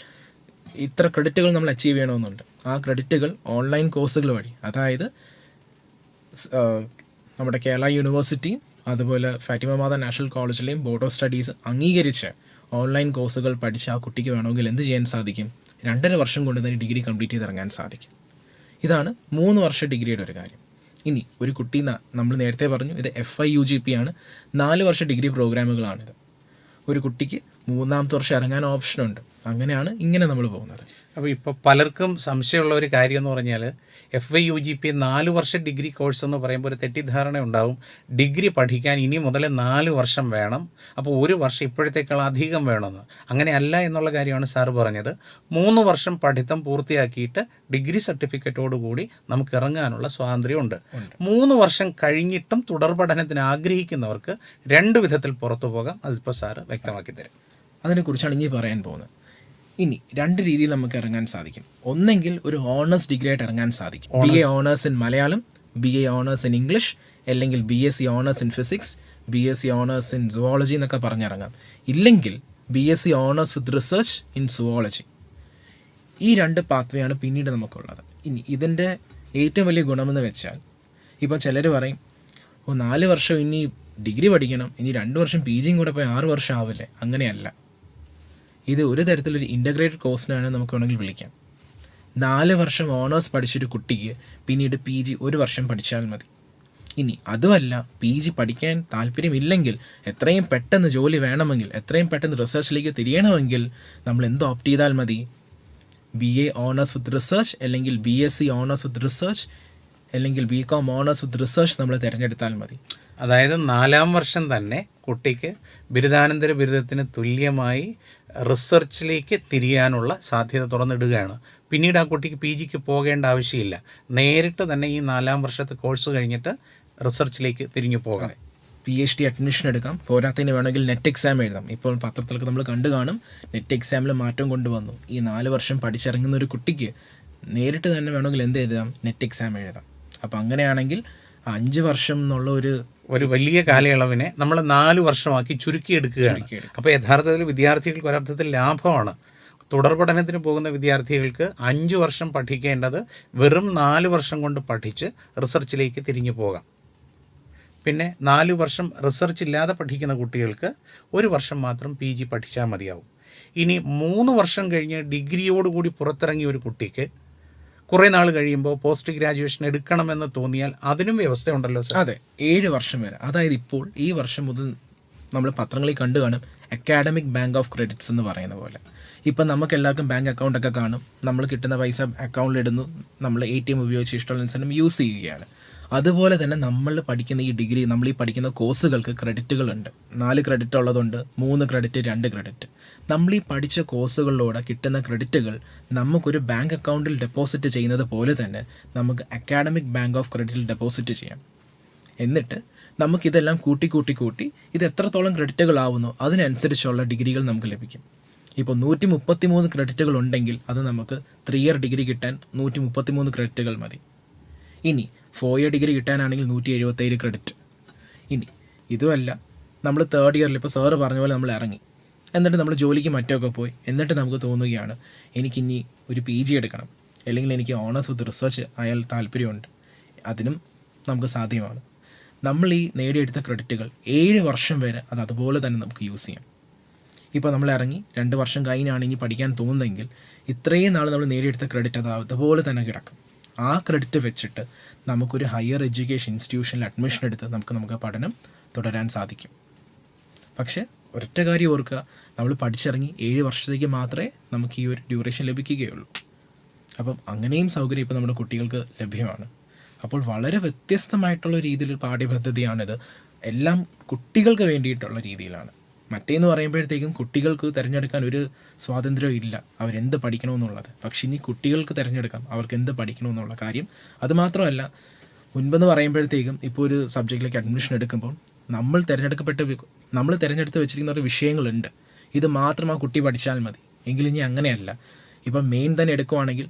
ഇത്ര ക്രെഡിറ്റുകൾ നമ്മൾ അച്ചീവ് ചെയ്യണമെന്നുണ്ട്. ആ ക്രെഡിറ്റുകൾ ഓൺലൈൻ കോഴ്സുകൾ വഴി. അതായത് നമ്മുടെ കേരള യൂണിവേഴ്സിറ്റിയും അതുപോലെ ഫാറ്റിമ മാത നാഷണൽ കോളേജിലെയും ബോർഡ് ഓഫ് സ്റ്റഡീസ് അംഗീകരിച്ച് ഓൺലൈൻ കോഴ്സുകൾ പഠിച്ച് ആ കുട്ടിക്ക് വേണമെങ്കിൽ എന്ത് ചെയ്യാൻ സാധിക്കും? രണ്ടര വർഷം കൊണ്ട് തന്നെ ഡിഗ്രി കംപ്ലീറ്റ് ചെയ്തിറങ്ങാൻ സാധിക്കും. ഇതാണ് മൂന്ന് വർഷ ഡിഗ്രിയുടെ ഒരു കാര്യം. ഇനി ഒരു കുട്ടി നമ്മൾ നേരത്തെ പറഞ്ഞു ഇത് F Y U G P ആണ്. നാല് വർഷ ഡിഗ്രി പ്രോഗ്രാമുകളാണിത് ഒരു കുട്ടിക്ക് മൂന്നാമത്തെ വർഷം ഇറങ്ങാൻ ഓപ്ഷനുണ്ട് അങ്ങനെയാണ് ഇങ്ങനെ നമ്മൾ പോകുന്നത്. അപ്പോൾ ഇപ്പോൾ പലർക്കും സംശയമുള്ള ഒരു കാര്യം എന്ന് പറഞ്ഞാൽ F Y U G P നാല് വർഷ ഡിഗ്രി കോഴ്സ് എന്ന് പറയുമ്പോൾ ഒരു തെറ്റിദ്ധാരണ ഉണ്ടാവും. ഡിഗ്രി പഠിക്കാൻ ഇനി മുതൽ നാല് വർഷം വേണം. അപ്പോൾ ഒരു വർഷം ഇപ്പോഴത്തേക്കാൾ അധികം വേണമെന്ന്. അങ്ങനെയല്ല എന്നുള്ള കാര്യമാണ് സാർ പറഞ്ഞത്. മൂന്ന് വർഷം പഠിത്തം പൂർത്തിയാക്കിയിട്ട് ഡിഗ്രി സർട്ടിഫിക്കറ്റോടുകൂടി നമുക്ക് ഇറങ്ങാനുള്ള സ്വാതന്ത്ര്യമുണ്ട്. മൂന്ന് വർഷം കഴിഞ്ഞിട്ടും തുടർ പഠനത്തിന് ആഗ്രഹിക്കുന്നവർക്ക് രണ്ട് വിധത്തിൽ പുറത്തു പോകാം. അതിപ്പോൾ സാറ് വ്യക്തമാക്കി തരും. അതിനെക്കുറിച്ചാണ് ഇനി പറയാൻ പോകുന്നത്. ഇനി രണ്ട് രീതിയിൽ നമുക്ക് ഇറങ്ങാൻ സാധിക്കും. ഒന്നെങ്കിൽ ഒരു ഓണേഴ്സ് ഡിഗ്രി ആയിട്ട് ഇറങ്ങാൻ സാധിക്കും. B A honours in Malayalam B A honours in English അല്ലെങ്കിൽ B S C honours in physics B S C honours in zoology എന്നൊക്കെ പറഞ്ഞിറങ്ങാം. ഇല്ലെങ്കിൽ B S C honours with research in zoology ഈ രണ്ട് പാത്വയാണ് പിന്നീട് നമുക്കുള്ളത്. ഇനി ഇതിന്റെ ഏറ്റവും വലിയ ഗുണമെന്ന് വെച്ചാൽ ഇപ്പോൾ ചിലർ പറയും ഓ നാല് വർഷം ഇനി ഡിഗ്രി പഠിക്കണം ഇനി രണ്ട് വർഷം പി ജിയും കൂടെ പോയി ആറ് വർഷം ആവില്ലേ? അങ്ങനെയല്ല. ഇത് ഒരു തരത്തിലൊരു ഇന്റഗ്രേറ്റഡ് കോഴ്സിനാണ് നമുക്ക് വേണമെങ്കിൽ വിളിക്കാം. നാല് വർഷം ഓണേഴ്സ് പഠിച്ചൊരു കുട്ടിക്ക് പിന്നീട് പി ജി ഒരു വർഷം പഠിച്ചാൽ മതി. ഇനി അതുമല്ല പി ജി പഠിക്കാൻ താല്പര്യമില്ലെങ്കിൽ എത്രയും പെട്ടെന്ന് ജോലി വേണമെങ്കിൽ എത്രയും പെട്ടെന്ന് റിസർച്ചിലേക്ക് തിരിയണമെങ്കിൽ നമ്മൾ എന്ത് ഓപ്റ്റ് ചെയ്താൽ മതി? B A honours with research അല്ലെങ്കിൽ B S C honours with research അല്ലെങ്കിൽ B com honours with research നമ്മൾ തിരഞ്ഞെടുത്താൽ മതി. അതായത് നാലാം വർഷം തന്നെ കുട്ടിക്ക് ബിരുദാനന്തര ബിരുദത്തിന് തുല്യമായി റിസർച്ചിലേക്ക് തിരിയാനുള്ള സാധ്യത തുറന്നിടുകയാണ്. പിന്നീട് ആ കുട്ടിക്ക് പി ജിക്ക് പോകേണ്ട ആവശ്യമില്ല. നേരിട്ട് തന്നെ ഈ നാലാം വർഷത്തെ കോഴ്സ് കഴിഞ്ഞിട്ട് റിസർച്ചിലേക്ക് തിരിഞ്ഞു പോകാം. പി എച്ച് ഡി അഡ്മിഷൻ എടുക്കാം. പോരാത്തതിന് വേണമെങ്കിൽ നെറ്റ് എക്സാം എഴുതാം. ഇപ്പോൾ പത്രത്തിലൊക്കെ നമ്മൾ കണ്ടു കാണും. നെറ്റ് എക്സാമിൽ മാറ്റം കൊണ്ടുവന്നു. ഈ നാല് വർഷം പഠിച്ചിറങ്ങുന്ന ഒരു കുട്ടിക്ക് നേരിട്ട് തന്നെ വേണമെങ്കിൽ എന്ത് എഴുതാം? നെറ്റ് എക്സാം എഴുതാം. അപ്പോൾ അങ്ങനെയാണെങ്കിൽ അഞ്ച് വർഷം എന്നുള്ള ഒരു ഒരു വലിയ കാലയളവിനെ നമ്മൾ നാല് വർഷമാക്കി ചുരുക്കിയെടുക്കുകയാണ്. ചുരുക്കിയെടുക്കും. അപ്പോൾ യഥാർത്ഥത്തിൽ വിദ്യാർത്ഥികൾക്ക് ഒരർത്ഥത്തിൽ ലാഭമാണ്. തുടർ പഠനത്തിന് പോകുന്ന വിദ്യാർത്ഥികൾക്ക് അഞ്ച് വർഷം പഠിക്കേണ്ടത് വെറും നാല് വർഷം കൊണ്ട് പഠിച്ച് റിസർച്ചിലേക്ക് തിരിഞ്ഞു പോകാം. പിന്നെ നാല് വർഷം റിസർച്ച് ഇല്ലാതെ പഠിക്കുന്ന കുട്ടികൾക്ക് ഒരു വർഷം മാത്രം പി ജി പഠിച്ചാൽ മതിയാവും. ഇനി മൂന്ന് വർഷം കഴിഞ്ഞ് ഡിഗ്രിയോടുകൂടി പുറത്തിറങ്ങിയ ഒരു കുട്ടിക്ക് കുറേ നാൾ കഴിയുമ്പോൾ പോസ്റ്റ് ഗ്രാജുവേഷൻ എടുക്കണമെന്ന് തോന്നിയാൽ അതിനും വ്യവസ്ഥ ഉണ്ടല്ലോ സാർ അതെ ഏഴ് വർഷം വരെ. അതായത് ഇപ്പോൾ ഈ വർഷം മുതൽ നമ്മൾ പത്രങ്ങളിൽ കണ്ടു കാണും അക്കാഡമിക് ബാങ്ക് ഓഫ് ക്രെഡിറ്റ്സ് എന്ന് പറയുന്ന പോലെ. ഇപ്പം നമുക്ക് എല്ലാവർക്കും ബാങ്ക് അക്കൗണ്ടൊക്കെ കാണും. നമ്മൾ കിട്ടുന്ന പൈസ അക്കൗണ്ടിലിടുന്നു നമ്മൾ എ ടി എം ഉപയോഗിച്ച് അനുസരണം യൂസ് ചെയ്യുകയാണ്. അതുപോലെ തന്നെ നമ്മൾ പഠിക്കുന്ന ഈ ഡിഗ്രി നമ്മൾ ഈ പഠിക്കുന്ന കോഴ്സുകൾക്ക് ക്രെഡിറ്റുകളുണ്ട് നാല് ക്രെഡിറ്റ് ഉള്ളതുണ്ട് മൂന്ന് ക്രെഡിറ്റ് രണ്ട് ക്രെഡിറ്റ് നമ്മൾ ഈ പഠിച്ച കോഴ്സുകളിലൂടെ കിട്ടുന്ന ക്രെഡിറ്റുകൾ നമുക്കൊരു ബാങ്ക് അക്കൗണ്ടിൽ ഡെപ്പോസിറ്റ് ചെയ്യുന്നത് പോലെ തന്നെ നമുക്ക് അക്കാഡമിക് ബാങ്ക് ഓഫ് ക്രെഡിറ്റിൽ ഡെപ്പോസിറ്റ് ചെയ്യാം. എന്നിട്ട് നമുക്കിതെല്ലാം കൂട്ടി കൂട്ടി കൂട്ടി ഇത് എത്രത്തോളം ക്രെഡിറ്റുകളാവുന്നു അതിനനുസരിച്ചുള്ള ഡിഗ്രികൾ നമുക്ക് ലഭിക്കും. ഇപ്പോൾ നൂറ്റി മുപ്പത്തി മൂന്ന് ക്രെഡിറ്റുകൾ ഉണ്ടെങ്കിൽ അത് നമുക്ക് ത്രീ ഇയർ ഡിഗ്രി കിട്ടാൻ നൂറ്റി മുപ്പത്തി മൂന്ന് ക്രെഡിറ്റുകൾ മതി. ഇനി ഫോർ ഇയർ ഡിഗ്രി കിട്ടാനാണെങ്കിൽ നൂറ്റി എഴുപത്തേഴ് ക്രെഡിറ്റ് ഇനി ഇതുമല്ല. നമ്മൾ തേർഡ് ഇയറിൽ ഇപ്പോൾ സാറ് പറഞ്ഞ പോലെ നമ്മൾ ഇറങ്ങി. എന്നിട്ട് നമ്മൾ ജോലിക്ക് മറ്റൊക്കെ പോയി. എന്നിട്ട് നമുക്ക് തോന്നുകയാണ് എനിക്കിനി ഒരു പി ജി എടുക്കണം. അല്ലെങ്കിൽ എനിക്ക് ഓണേഴ്സ് വിത്ത് റിസർച്ച് ആയാൽ താല്പര്യമുണ്ട്. അതിനും നമുക്ക് സാധ്യമാണ്. നമ്മൾ ഈ നേടിയെടുത്ത ക്രെഡിറ്റുകൾ ഏഴ് വർഷം വരെ അത് അതുപോലെ തന്നെ നമുക്ക് യൂസ് ചെയ്യാം. ഇപ്പോൾ നമ്മൾ ഇറങ്ങി രണ്ട് വർഷം കഴിഞ്ഞാണ് ഇനി പഠിക്കാൻ തോന്നുന്നതെങ്കിൽ ഇത്രയും നാൾ നമ്മൾ നേടിയെടുത്ത ക്രെഡിറ്റ് അത് അതുപോലെ തന്നെ കിടക്കും. ആ ക്രെഡിറ്റ് വെച്ചിട്ട് നമുക്കൊരു ഹയർ എഡ്യൂക്കേഷൻ ഇൻസ്റ്റിറ്റ്യൂഷനിൽ അഡ്മിഷൻ എടുത്ത് നമുക്ക് നമുക്ക് പഠനം തുടരാൻ സാധിക്കും. പക്ഷേ ഒരൊറ്റ കാര്യം ഓർക്കുക നമ്മൾ പഠിച്ചിറങ്ങി ഏഴ് വർഷത്തേക്ക് മാത്രമേ നമുക്ക് ഈ ഒരു ഡ്യൂറേഷൻ ലഭിക്കുകയുള്ളൂ. അപ്പം അങ്ങനെയും സൗകര്യം ഇപ്പോൾ നമ്മുടെ കുട്ടികൾക്ക് ലഭ്യമാണ്. അപ്പോൾ വളരെ വ്യത്യസ്തമായിട്ടുള്ള രീതിയിൽ പാഠ്യപദ്ധതിയാണിത്. എല്ലാം കുട്ടികൾക്ക് വേണ്ടിയിട്ടുള്ള രീതിയിലാണ്. മറ്റേന്ന് പറയുമ്പോഴത്തേക്കും കുട്ടികൾക്ക് തിരഞ്ഞെടുക്കാൻ ഒരു സ്വാതന്ത്ര്യം ഇല്ല. അവരെന്ത് പഠിക്കണമെന്നുള്ളത്. പക്ഷെ ഇനി കുട്ടികൾക്ക് തിരഞ്ഞെടുക്കാം. അവർക്ക് എന്ത് പഠിക്കണമെന്നുള്ള കാര്യം. അതുമാത്രമല്ല മുൻപെന്ന് പറയുമ്പോഴത്തേക്കും ഇപ്പോൾ ഒരു സബ്ജക്റ്റിലേക്ക് അഡ്മിഷൻ എടുക്കുമ്പോൾ നമ്മൾ തിരഞ്ഞെടുക്കപ്പെട്ട നമ്മൾ തിരഞ്ഞെടുത്ത് വെച്ചിരിക്കുന്ന ഒരു വിഷയങ്ങളുണ്ട്. ഇത് മാത്രം ആ കുട്ടി പഠിച്ചാൽ മതി. എങ്കിൽ ഇനി അങ്ങനെയല്ല. ഇപ്പം മെയിൻ തന്നെ എടുക്കുവാണെങ്കിൽ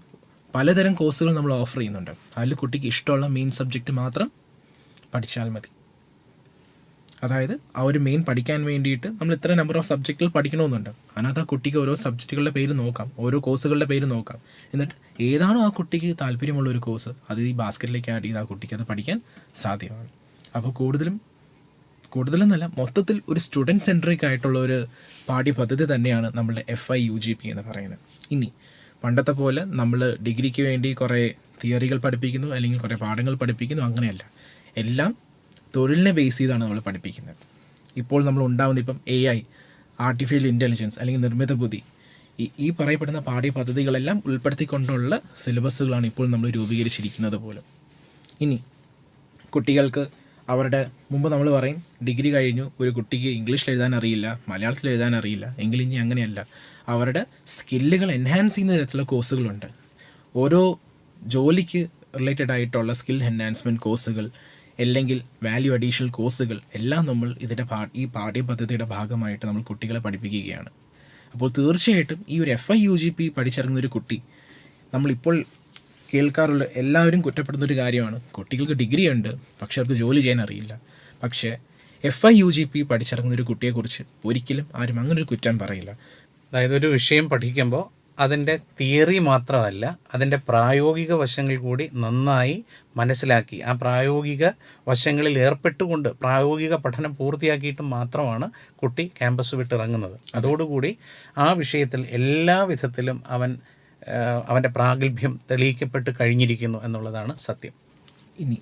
പലതരം കോഴ്സുകൾ നമ്മൾ ഓഫർ ചെയ്യുന്നുണ്ട്. അതിൽ കുട്ടിക്ക് ഇഷ്ടമുള്ള മെയിൻ സബ്ജക്റ്റ് മാത്രം പഠിച്ചാൽ മതി. അതായത് ആ ഒരു മെയിൻ പഠിക്കാൻ വേണ്ടിയിട്ട് നമ്മൾ ഇത്ര നമ്പർ ഓഫ് സബ്ജക്റ്റുകൾ പഠിക്കണമെന്നുണ്ട്. അതിനകത്ത് ആ കുട്ടിക്ക് ഓരോ സബ്ജക്റ്റുകളുടെ പേര് നോക്കാം. ഓരോ കോഴ്സുകളുടെ പേര് നോക്കാം. എന്നിട്ട് ഏതാണോ ആ കുട്ടിക്ക് താല്പര്യമുള്ള ഒരു കോഴ്സ് അത് ഈ ബാസ്ക്കറ്റിലേക്ക് ആഡ് ചെയ്ത് ആ കുട്ടിക്ക് അത് പഠിക്കാൻ സാധ്യമാണ്. അപ്പോൾ കൂടുതലും കൂടുതലെന്നല്ല മൊത്തത്തിൽ ഒരു സ്റ്റുഡന്റ് സെൻട്രിക് ആയിട്ടുള്ള ഒരു പാഠ്യപദ്ധതി തന്നെയാണ് നമ്മളുടെ F Y U G P എന്ന് പറയുന്നത്. ഇനി പണ്ടത്തെ പോലെ നമ്മൾ ഡിഗ്രിക്ക് വേണ്ടി കുറേ തിയറികൾ പഠിപ്പിക്കുന്നു അല്ലെങ്കിൽ കുറേ പാഠങ്ങൾ പഠിപ്പിക്കുന്നു അങ്ങനെയല്ല. എല്ലാം തൊഴിലിനെ ബേസ് ചെയ്താണ് നമ്മൾ പഠിപ്പിക്കുന്നത്. ഇപ്പോൾ നമ്മൾ ഉണ്ടാകുന്ന ഇപ്പം എ ഐ ആർട്ടിഫിഷ്യൽ ഇന്റലിജൻസ് അല്ലെങ്കിൽ നിർമ്മിത ബുദ്ധി ഈ ഈ പറയപ്പെടുന്ന പാഠ്യ പദ്ധതികളെല്ലാം ഉൾപ്പെടുത്തിക്കൊണ്ടുള്ള സിലബസുകളാണ് ഇപ്പോൾ നമ്മൾ രൂപീകരിച്ചിരിക്കുന്നത് പോലും. ഇനി കുട്ടികൾക്ക് അവരുടെ മുമ്പ് നമ്മൾ പറയും ഡിഗ്രി കഴിഞ്ഞു ഒരു കുട്ടിക്ക് ഇംഗ്ലീഷിൽ എഴുതാൻ അറിയില്ല മലയാളത്തിൽ എഴുതാൻ അറിയില്ല എങ്കിൽ ഇനി അങ്ങനെയല്ല. അവരുടെ സ്കില്ലുകൾ എൻഹാൻസ് ചെയ്യുന്ന തരത്തിലുള്ള കോഴ്സുകളുണ്ട് ഓരോ ജോലിക്ക് റിലേറ്റഡ് ആയിട്ടുള്ള സ്കിൽ എൻഹാൻസ്മെന്റ് കോഴ്സുകൾ അല്ലെങ്കിൽ വാല്യൂ അഡീഷണൽ കോഴ്സുകൾ എല്ലാം നമ്മൾ ഇതിന്റെ പാ ഈ പാഠ്യപദ്ധതിയുടെ ഭാഗമായിട്ട് നമ്മൾ കുട്ടികളെ പഠിപ്പിക്കുകയാണ്. അപ്പോൾ തീർച്ചയായിട്ടും ഈ ഒരു F Y U G P പഠിച്ചിറങ്ങുന്ന ഒരു കുട്ടി നമ്മളിപ്പോൾ കേൾക്കാറുള്ള എല്ലാവരും കുറ്റപ്പെടുന്ന ഒരു കാര്യമാണ്. കുട്ടികൾക്ക് ഡിഗ്രി ഉണ്ട് പക്ഷെ അവർക്ക് ജോലി ചെയ്യാൻ അറിയില്ല. പക്ഷേ F Y U G P പഠിച്ചിറങ്ങുന്ന ഒരു കുട്ടിയെക്കുറിച്ച് ഒരിക്കലും ആരും അങ്ങനെ ഒരു കുറ്റം പറയില്ല. അതായത് ഒരു വിഷയം പഠിക്കുമ്പോൾ അതിന്റെ തിയറി മാത്രമല്ല അതിന്റെ പ്രായോഗിക വശങ്ങൾ കൂടി നന്നായി മനസ്സിലാക്കി. ആ പ്രായോഗിക വശങ്ങളിൽ ഏർപ്പെട്ടുകൊണ്ട് പ്രായോഗിക പഠനം പൂർത്തിയാക്കിയിട്ട് മാത്രമാണ് കുട്ടി ക്യാമ്പസ് വിട്ടിറങ്ങുന്നത്. അതോടുകൂടി ആ വിഷയത്തിൽ എല്ലാ വിധത്തിലും അവൻ അവന്റെ പ്രാഗൽഭ്യം തെളിയിക്കപ്പെട്ട് കഴിഞ്ഞിരിക്കുന്നു എന്നുള്ളതാണ് സത്യം. ഇനി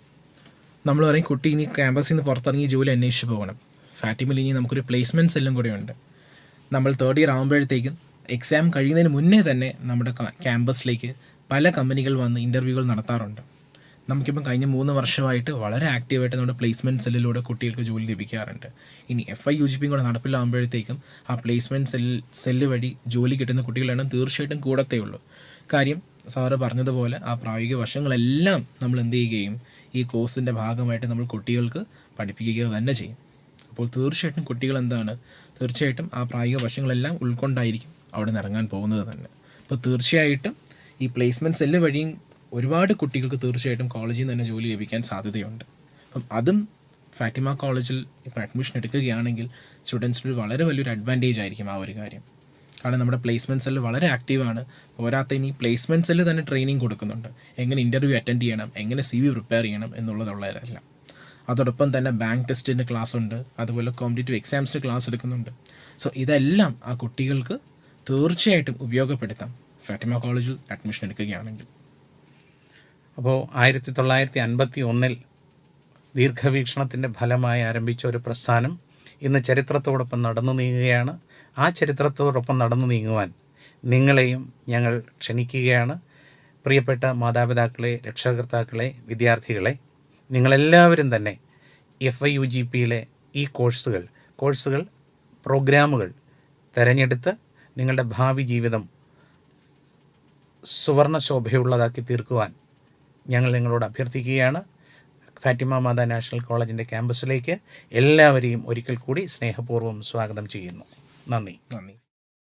നമ്മൾ പറയും കുട്ടി ഇനി ക്യാമ്പസിൽ നിന്ന് പുറത്തിറങ്ങി ജോലി അന്വേഷിച്ച് പോകണം. ഫാറ്റിമിൽ ഇനി നമുക്കൊരു പ്ലേസ്മെന്റ്സ് എല്ലാം കൂടെ ഉണ്ട്. നമ്മൾ തേർഡ് ഇയർ ആകുമ്പോഴത്തേക്കും എക്സാം കഴിയുന്നതിന് മുന്നേ തന്നെ നമ്മുടെ ക്യാമ്പസിലേക്ക് പല കമ്പനികൾ വന്ന് ഇന്റർവ്യൂകൾ നടത്താറുണ്ട്. നമുക്കിപ്പം കഴിഞ്ഞ മൂന്ന് വർഷമായിട്ട് വളരെ ആക്റ്റീവായിട്ട് നമ്മുടെ പ്ലേസ്മെന്റ് സെല്ലിലൂടെ കുട്ടികൾക്ക് ജോലി ലഭിക്കാറുണ്ട്. ഇനി എഫ് ഐ യു ജി പിയും കൂടെ നടപ്പിലാകുമ്പോഴത്തേക്കും ആ പ്ലേസ്മെന്റ് സെൽ സെല്ല് വഴി ജോലി കിട്ടുന്ന കുട്ടികളുടെ എണ്ണം തീർച്ചയായിട്ടും കൂടത്തേ ഉള്ളൂ കാര്യം സാറ് പറഞ്ഞതുപോലെ ആ പ്രായോഗിക വശങ്ങളെല്ലാം നമ്മൾ എന്ത് ചെയ്യുകയും ഈ കോഴ്സിന്റെ ഭാഗമായിട്ട് നമ്മൾ കുട്ടികൾക്ക് പഠിപ്പിക്കുക തന്നെ ചെയ്യും. അപ്പോൾ തീർച്ചയായിട്ടും കുട്ടികൾ എന്താണ്? തീർച്ചയായിട്ടും ആ പ്രായോഗിക വശങ്ങളെല്ലാം ഉൾക്കൊണ്ടായിരിക്കും അവിടെ നിന്ന് ഇറങ്ങാൻ പോകുന്നത് തന്നെ. അപ്പോൾ തീർച്ചയായിട്ടും ഈ പ്ലേസ്മെന്റ് സെല്ല് വഴിയും ഒരുപാട് കുട്ടികൾക്ക് തീർച്ചയായിട്ടും കോളേജിൽ നിന്ന് തന്നെ ജോലി ലഭിക്കാൻ സാധ്യതയുണ്ട്. അപ്പം അതും ഫാറ്റിമ കോളേജിൽ ഇപ്പോൾ അഡ്മിഷൻ എടുക്കുകയാണെങ്കിൽ സ്റ്റുഡൻസിന് വളരെ വലിയൊരു അഡ്വാന്റേജ് ആയിരിക്കും ആ ഒരു കാര്യം. കാരണം നമ്മുടെ പ്ലേസ്മെന്റ് സെല്ല് വളരെ ആക്റ്റീവാണ് പോരാത്ത ഇനി പ്ലേസ്മെന്റ് സെല്ല് തന്നെ ട്രെയിനിങ് കൊടുക്കുന്നുണ്ട്. എങ്ങനെ ഇന്റർവ്യൂ അറ്റൻഡ് ചെയ്യണം എങ്ങനെ സി വി പ്രിപ്പയർ ചെയ്യണം എന്നുള്ളതുള്ളതല്ല. അതോടൊപ്പം തന്നെ ബാങ്ക് ടെസ്റ്റിന്റെ ക്ലാസ് ഉണ്ട്. അതുപോലെ കോമ്പറ്റേറ്റീവ് എക്സാംസിന്റെ ക്ലാസ് എടുക്കുന്നുണ്ട്. സോ ഇതെല്ലാം ആ കുട്ടികൾക്ക് തീർച്ചയായിട്ടും ഉപയോഗപ്പെടുത്താം. ഫാറ്റിമ കോളേജിൽ അഡ്മിഷൻ എടുക്കുകയാണെങ്കിൽ. അപ്പോൾ ആയിരത്തി തൊള്ളായിരത്തി അൻപത്തി ഒന്നിൽ ദീർഘവീക്ഷണത്തിന്റെ ഫലമായി ആരംഭിച്ച ഒരു പ്രസ്ഥാനം ഇന്ന് ചരിത്രത്തോടൊപ്പം നടന്നു നീങ്ങുകയാണ്. ആ ചരിത്രത്തോടൊപ്പം നടന്നു നീങ്ങുവാൻ നിങ്ങളെയും ഞങ്ങൾ ക്ഷണിക്കുകയാണ്. പ്രിയപ്പെട്ട മാതാപിതാക്കളെ രക്ഷാകർത്താക്കളെ വിദ്യാർത്ഥികളെ നിങ്ങളെല്ലാവരും തന്നെ എഫ് ഐ യു ജി പിയിലെ ഈ കോഴ്സുകൾ കോഴ്സുകൾ പ്രോഗ്രാമുകൾ തിരഞ്ഞെടുത്ത് നിങ്ങളുടെ ഭാവി ജീവിതം സുവർണ ശോഭയുള്ളതാക്കി തീർക്കുവാൻ ഞങ്ങൾ നിങ്ങളോട് അഭ്യർത്ഥിക്കുകയാണ്. ഫാറ്റിമ മാതാ നാഷണൽ കോളേജിന്റെ ക്യാമ്പസിലേക്ക് എല്ലാവരെയും ഒരിക്കൽ കൂടി സ്നേഹപൂർവം സ്വാഗതം ചെയ്യുന്നു. നന്ദി. നന്ദി.